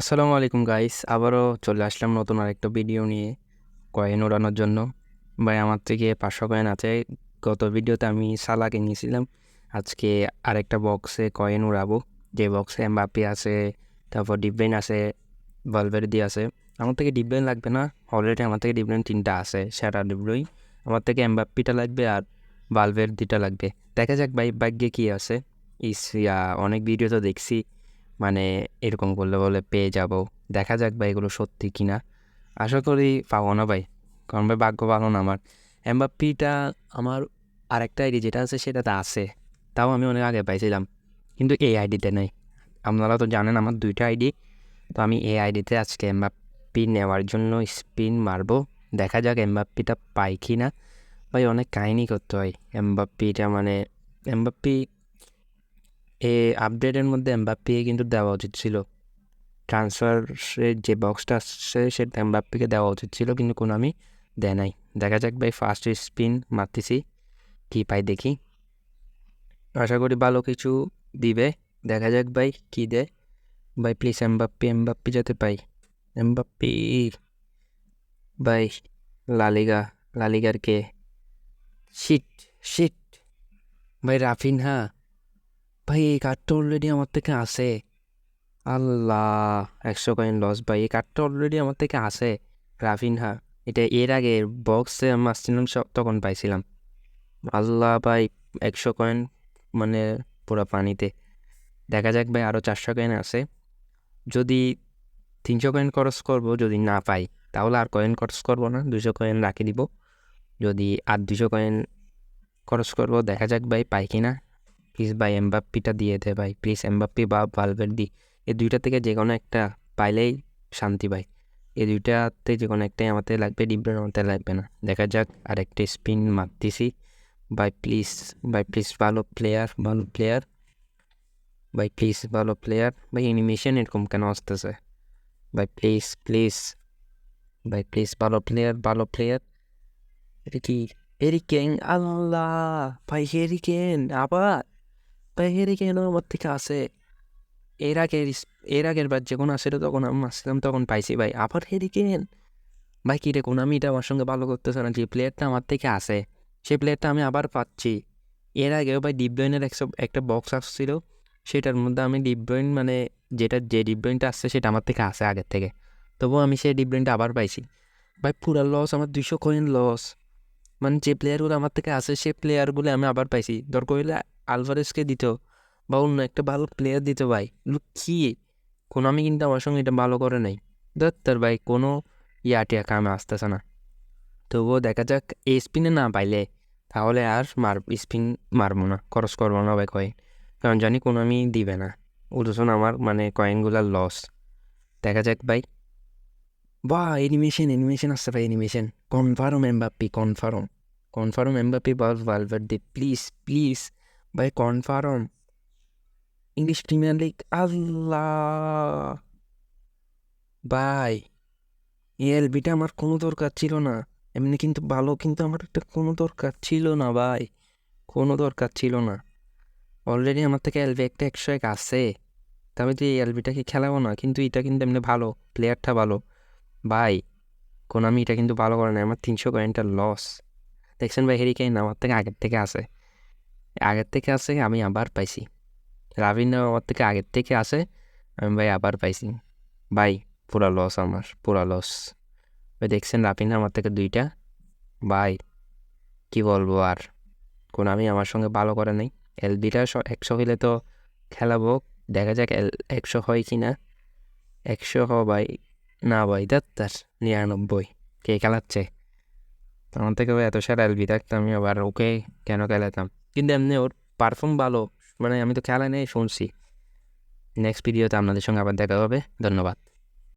আসসালামু আলাইকুম গাইস আবারও চলে আসলাম নতুন আরেকটা ভিডিও নিয়ে কয়েন ওড়ানোর জন্য। ভাই, আমার থেকে পাঁচশো কয়েন আছে। গত ভিডিওতে আমি সালাকে নিয়েছিলাম। আজকে আরেকটা বক্সে কয়েন উড়াবো যে বক্সে এমবাপি আছে, তারপর ডিব্রেন আছে ভালভেরদি আছে। আমার থেকে ডিব্রেন লাগবে না। অলরেডি আমার থেকে ডিব্রেন তিনটা আছে সেটা ডিব্রই আমার থেকে এমবাপ্পিটা লাগবে আর ভালভের দিটা লাগবে। দেখা যাক ভাই, ভাগ্যে কী আছে। ইস অনেক ভিডিও তো দেখছি। মানে এরকম করলে বলে পেয়ে যাব। দেখা যাক ভাই এগুলো সত্যি কি না আশা করি পাবো না ভাই। কারণ ভাই ভাগ্য ভালো না আমার। এমবাপ্পিটা আমার আরেকটা আইডি যেটা আছে সেটাতে আছে। তাও আমি অনেক আগে পাইছিলাম। কিন্তু এই আইডিতে নেই। আপনারা তো জানেন আমার দুইটা আইডি। তো আমি এই আইডিতে আজকে এমবাপ্পি নেওয়ার জন্য স্পিন মারবো। দেখা যাক এমবাপ্পিটা পাই কি না ভাই অনেক কাহিনি করতে হয়। এমবাপ্পিটা মানে এমবাপ্পি এ আপডেটের মধ্যে এমবাপ্পি কিন্তু দেওয়া উচিত ছিল। ট্রান্সফারের যে বক্সটা আসছে, সেটা এমবাপ্পিকে দেওয়া উচিত ছিল, কিন্তু কোনো আমি দেয় নাই। দেখা যাক ভাই ফার্স্ট স্পিন মারতেছি, কী পাই দেখি। আশা করি ভালো কিছু দিবে। দেখা যাক ভাই, কী দেয়। ভাই প্লিজ এমবাপ্পি এমবাপ্পি যাতে পাই। এমবাপ্পি ভাই লালিগা লালিগার কে? শিট শিট ভাই রাফিনহা ভাই, এই কার্ডটা অলরেডি আমার থেকে আছে আল্লাহ, একশো কয়েন লস ভাই, এই কার্ডটা অলরেডি আমার থেকে আছে রাফিনহা এটা এর আগে বক্সে আমি সব তখন পাইছিলাম। আল্লাহ ভাই, একশো কয়েন মানে পুরো পানিতে। দেখা যাক ভাই আরও চারশো কয়েন আছে। যদি তিনশো কয়েন খরচ করব, যদি না পাই, তাহলে আর কয়েন খরচ করব না, দুশো কয়েন রাখি দিব। যদি আর দুশো কয়েন খরচ করব, দেখা যাক ভাই, পাই কি না প্লিজ ভাই এমবাপ্পিটা দিয়ে দে ভাই। প্লিজ এমবাপ্পি বা ভালভের্দি এই দুইটা থেকে যে কোনো একটা পাইলেই শান্তি ভাই। এই দুইটাতে যে কোনো একটাই আমাদের লাগবে ডিব্রের আমাদের লাগবে না। দেখা যাক আর একটা স্পিন মারতেছি। ভাই প্লিজ ভাই প্লিজ ভালো প্লেয়ার ভালো প্লেয়ার ভাই প্লিজ ভালো প্লেয়ার ভাই অ্যানিমেশন এরকম কেন আসতেছে? ভাই প্লিজ প্লিজ ভাই প্লিজ ভালো প্লেয়ার ভালো প্লেয়ার এটা কি? হেরিকেন আল্লাহ! ভাই হেরিকেন আবার? ভাই হেরিকেন আমার থেকে আছে এর আগের এর আগের বার যখন আসলে তখন আমি আসছিলাম তখন পাইছি ভাই আবার হেরিকেন ভাই কী রে কোনামিটা আমার সঙ্গে ভালো করতেছে না যে প্লেয়ারটা আমার থেকে আসে সেই প্লেয়ারটা আমি আবার পাচ্ছি এর আগেও ভাই ডিপডয়েনের একশো একটা বক্স আসছিল সেটার মধ্যে আমি ডিপডয়েন মানে যেটা যে ডিপডয়েনটা আসছে সেটা আমার থেকে আসে আগের থেকে তবুও আমি সেই ডিপডয়েনটা আবার পাইছি ভাই পুরা লস আমার দুশো কয়েন লস মানে যে প্লেয়ারগুলো আমার থেকে আসে সেই প্লেয়ারগুলো আমি আবার পাইছি দরকার হইলে আলভারেসকে দিত বা অন্য একটা ভালো প্লেয়ার দিত ভাই। কি? কোনো আমি কিন্তু আমার সঙ্গে এটা ভালো করে নাই। দত্তর ভাই, কোনো ইয়াটিয়া কামে আসতেছে না। তবুও দেখা যাক, এই স্পিনে না পাইলে তাহলে আর মার স্পিন মারবো না, খরচ করব না ভাই কয়েন কারণ জানি কোনো আমি দিবে না। উঠোছন আমার মানে কয়েনগুলার লস দেখা যাক ভাই। বা অ্যানিমেশন অ্যানিমেশন আসছে ভাই animation confirm Mbappe confirm confirm Mbappe ball Valverde please please ভাই কনফার্ম ইংলিশ প্রিমিয়ার লিগ আল্লাহ ভাই এলবিটা আমার কোনো দরকার ছিল না। এমনি কিন্তু ভালো কিন্তু আমার একটা কোনো দরকার ছিল না ভাই। কোনো দরকার ছিল না। অলরেডি আমার থেকে এলবি একটা একশো এক আছে। তবে তো এই এলবিটাকে খেলাবো না, কিন্তু এটা কিন্তু এমনি ভালো প্লেয়ারটা ভালো। ভাই কোন আমি এটা কিন্তু ভালো করে না আমার তিনশো কয়েনটা লস দেখছেন ভাই হেরিকেন আমার থেকে আগের থেকে আসে আগের থেকে আছে, আমি আবার পাইছি। রাবিন আমার থেকে আগের থেকে আসে আমি ভাই আবার পাইছি। ভাই, পুরা লস আমার, পুরা লস ভাই, দেখছেন রাবিন আমার থেকে দুইটা? ভাই, কি বলব আর? কোন আমি আমার সঙ্গে ভালো করে নেই। এলবিটা একশো হইলে তো খেলাবো, দেখা যাক এল একশো হয় কি না একশো হ ভাই। না ভাই দাত্তার নিরানব্বই। কে খেলাচ্ছে? আমার থেকে এত সারা এলবি থাকতো, আমি আবার ওকে কেন খেলাতাম? কিন্তু এমনি ওর পারফর্ম ভালো মানে আমি তো খেলা নেই শুনছি। নেক্সট ভিডিওতে আপনাদের সঙ্গে আবার দেখা হবে। ধন্যবাদ।